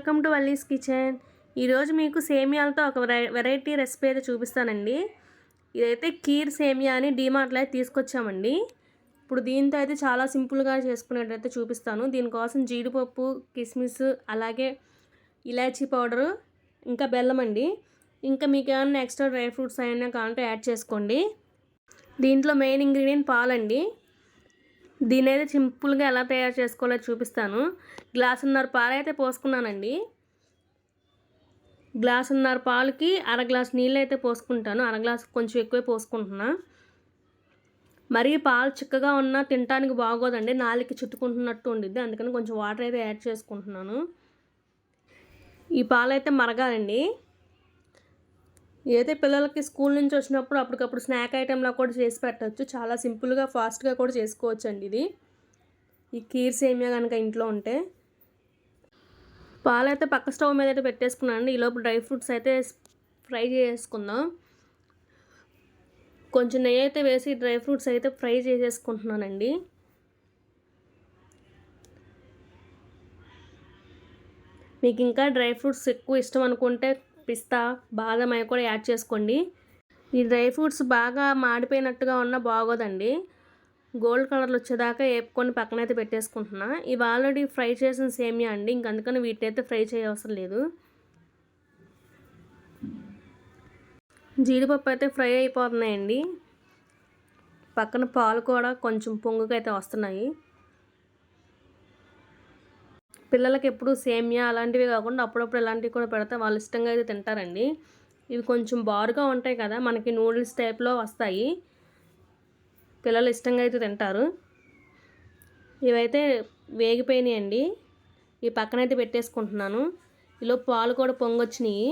Welcome to Valli's kitchen. ఈరోజు మీకు సేమియాలతో ఒక వెరై- వెరైటీ రెసిపీ అయితే చూపిస్తానండి. ఇదైతే కీర్ సేమియా అని డీమార్ట్లో అయితే తీసుకొచ్చామండి. ఇప్పుడు దీంతో అయితే చాలా సింపుల్గా చేసుకునేటైతే చూపిస్తాను. దీనికోసం జీడిపప్పు కిస్మిస్ అలాగే ఇలాచీ పౌడరు ఇంకా బెల్లం అండి. ఇంకా మీకు ఏమైనా ఎక్స్ట్రా డ్రై ఫ్రూట్స్ అయినా కావాలంటే యాడ్ చేసుకోండి. దీంట్లో మెయిన్ ఇంగ్రీడియంట్ పాలండి. దీని అయితే సింపుల్గా ఎలా తయారు చేసుకోవాలో చూపిస్తాను. గ్లాసున్నర పాలు అయితే పోసుకున్నానండి. గ్లాసున్నర పాలకి అర గ్లాస్ నీళ్ళు అయితే పోసుకుంటాను. అర గ్లాస్ కొంచెం ఎక్కువే పోసుకుంటున్నా. మరీ పాలు చిక్కగా ఉన్నా తినడానికి బాగోదండి. నాలుగు చుట్టుకుంటున్నట్టు ఉండిద్ది. అందుకని కొంచెం వాటర్ అయితే యాడ్ చేసుకుంటున్నాను. ఈ పాలు అయితే మరగాలండి. ఏదైతే పిల్లలకి స్కూల్ నుంచి వచ్చినప్పుడు అప్పటికప్పుడు స్నాక్ ఐటెంలా కూడా చేసి పెట్టచ్చు. చాలా సింపుల్గా ఫాస్ట్గా కూడా చేసుకోవచ్చు అండి ఇది. ఈ కీర్ సేమియా కనుక ఇంట్లో ఉంటే. పాలైతే పక్క స్టవ్ మీద అయితే పెట్టేసుకున్నాను ఈలోపు డ్రై ఫ్రూట్స్ అయితే ఫ్రై చేసుకుందాం. కొంచెం నెయ్యి అయితే వేసి డ్రై ఫ్రూట్స్ అయితే ఫ్రై చేసేసుకుంటున్నానండి. మీకు ఇంకా డ్రై ఫ్రూట్స్ ఎక్కువ ఇష్టం అనుకుంటే పిస్తా బాదం అవి కూడా యాడ్ చేసుకోండి. ఈ డ్రై ఫ్రూట్స్ బాగా మాడిపోయినట్టుగా ఉన్నా బాగోదండి. గోల్డ్ కలర్లు వచ్చేదాకా వేపుకొని పక్కనైతే పెట్టేసుకుంటున్నా. ఇవి ఆల్రెడీ ఫ్రై చేసిన సేమియా అండి. ఇంక అందుకని వీటినైతే ఫ్రై చేయవసరం లేదు. జీడిపప్పు అయితే ఫ్రై అయిపోతున్నాయండి. పక్కన పాలు కూడా కొంచెం పొంగుగా అయితే వస్తున్నాయి. పిల్లలకి ఎప్పుడు సేమియా అలాంటివి కాకుండా అప్పుడప్పుడు ఇలాంటివి కూడా పెడితే వాళ్ళు ఇష్టంగా అయితే తింటారండి. ఇవి కొంచెం బారుగా ఉంటాయి కదా మనకి నూడిల్స్ టైప్లో వస్తాయి. పిల్లలు ఇష్టంగా అయితే తింటారు. ఇవైతే వేగిపోయినాయి అండి ఈ పక్కనైతే పెట్టేసుకుంటున్నాను. ఇలా పాలు కూడా పొంగొచ్చినాయి.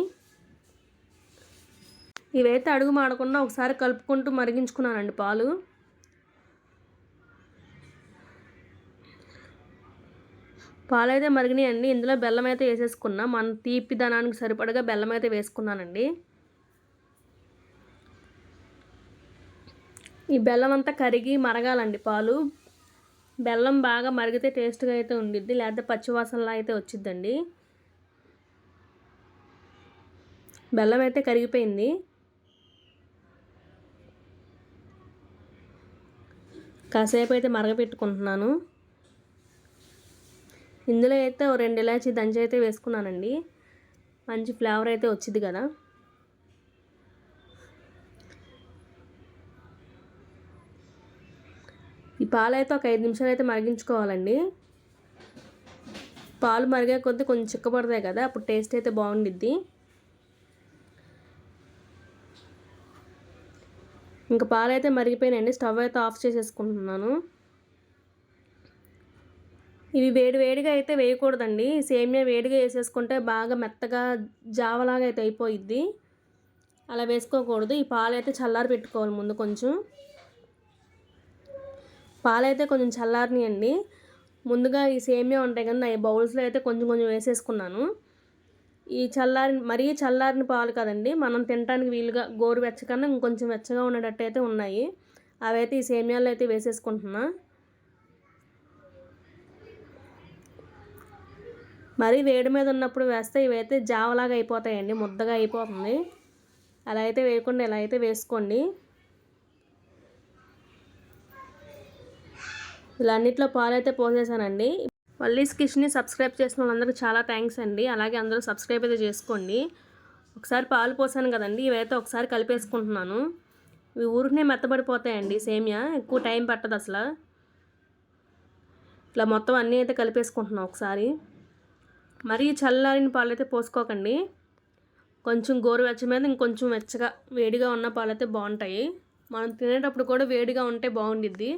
ఇవైతే అడుగు మాడకుండా ఒకసారి కలుపుకుంటూ మరిగించుకున్నానండి పాలు. పాలైతే మరిగినాయండి. ఇందులో బెల్లం అయితే వేసేసుకున్నా. మన తీపి దనానికి సరిపడగా బెల్లం అయితే వేసుకున్నానండి. ఈ బెల్లం అంతా కరిగి మరగాలండి పాలు. బెల్లం బాగా మరిగితే టేస్ట్గా అయితే ఉండిద్ది. లేకపోతే పచ్చివాసనలా అయితే వచ్చిద్దండి. బెల్లం అయితే కరిగిపోయింది. కాసేపు అయితే మరగపెట్టుకుంటున్నాను. ఇందులో అయితే రెండు ఇలాచి దంచి అయితే వేసుకున్నానండి. మంచి ఫ్లేవర్ అయితే వచ్చింది కదా. ఈ పాలు అయితే ఒక ఐదు నిమిషాలు అయితే మరిగించుకోవాలండి. పాలు మరిగే కొద్దీ కొంచెం చిక్కబడతాయి కదా అప్పుడు టేస్ట్ అయితే బాగుండిద్ది. ఇంకా పాలు అయితే మరిగిపోయినాయండి. స్టవ్ అయితే ఆఫ్ చేసేసుకుంటున్నాను. ఇవి వేడి వేడిగా అయితే వేయకూడదండి. సేమియా వేడిగా వేసేసుకుంటే బాగా మెత్తగా జావలాగా అయితే అయిపోయిద్ది. అలా వేసుకోకూడదు. ఈ పాలు అయితే చల్లారి పెట్టుకోవాలి ముందు కొంచెం. పాలైతే కొంచెం చల్లారినాయండి. ముందుగా ఈ సేమియా ఉంటాయి కదా ఈ బౌల్స్లో అయితే కొంచెం కొంచెం వేసేసుకున్నాను. ఈ చల్లారి మరీ చల్లారిన పాలు కదండి మనం తినడానికి వీలుగా గోరు వెచ్చకన్నా ఇంకొంచెం వెచ్చగా ఉండేటట్టు అయితే ఉన్నాయి. అవైతే ఈ సేమియాలో అయితే వేసేసుకుంటున్నాను మరీ వేడి మీద ఉన్నప్పుడు వేస్తే ఇవైతే జావలాగా అయిపోతాయండి ముద్దగా అయిపోతుంది. అలా అయితే వేయకుండా ఇలా అయితే వేసుకోండి. ఇలా అన్నిట్లో పాలు అయితే పోసేసానండి. వల్లీస్ కిచెన్ని సబ్స్క్రైబ్ చేసిన వాళ్ళందరికీ చాలా థ్యాంక్స్ అండి. అలాగే అందరూ సబ్స్క్రైబ్ అయితే చేసుకోండి. ఒకసారి పాలు పోసాను కదండి ఇవైతే ఒకసారి కలిపేసుకుంటున్నాను. ఇవి ఊరికనే మెత్తబడిపోతాయండి సేమియా ఎక్కువ టైం పట్టదు అసలు. ఇట్లా మొత్తం అన్నీ అయితే కలిపేసుకుంటున్నాం ఒకసారి. మరీ చల్లారిన పాలు అయితే పోసుకోకండి. కొంచెం గోరువెచ్చ మీద ఇంకొంచెం వెచ్చగా వేడిగా ఉన్న పాలు అయితే బాగుంటాయి. మనం తినేటప్పుడు కూడా వేడిగా ఉంటే బాగుండిద్ది.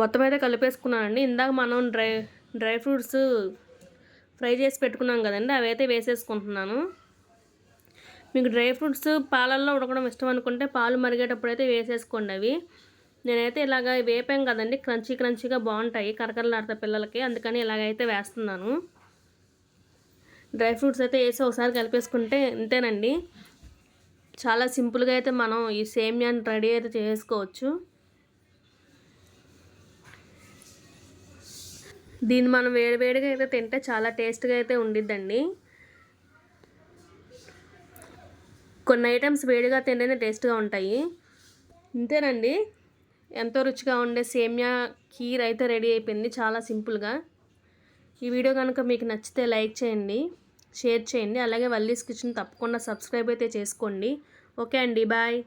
మొత్తం అయితే కలిపేసుకున్నానండి. ఇందాక మనం డ్రై డ్రై ఫ్రూట్స్ ఫ్రై చేసి పెట్టుకున్నాం కదండి అవి అయితే వేసేసుకుంటున్నాను. మీకు డ్రై ఫ్రూట్స్ పాలల్లో ఉడకడం ఇష్టం అనుకుంటే పాలు మరిగేటప్పుడు అయితే వేసేసుకోండి అవి. నేనైతే ఇలాగ వేపాం కదండి. క్రంచీ క్రంచీగా బాగుంటాయి. కరకరలాడతా పిల్లలకి. అందుకని ఇలాగైతే వేస్తున్నాను. డ్రై ఫ్రూట్స్ అయితే వేసి ఒకసారి కలిపేసుకుంటే ఇంతేనండి. చాలా సింపుల్గా అయితే మనం ఈ సేమియాని రెడీ అయితే చేసుకోవచ్చు. దీన్ని మనం వేడివేడిగా అయితే తింటే చాలా టేస్ట్గా అయితే ఉండిద్దండి. కొన్ని ఐటమ్స్ వేడిగా తింటేనే టేస్ట్గా ఉంటాయి. ఇంతేనండి. ఎంతో రుచిగా ఉండే సేమియా కీర్ అయితే రెడీ అయిపోయింది చాలా సింపుల్గా. ఈ వీడియో కనుక మీకు నచ్చితే లైక్ చేయండి షేర్ చేయండి అలాగే వల్లీస్ కిచెన్ తప్పకుండా సబ్స్క్రైబ్ అయితే చేసుకోండి. ఓకే అండి బాయ్.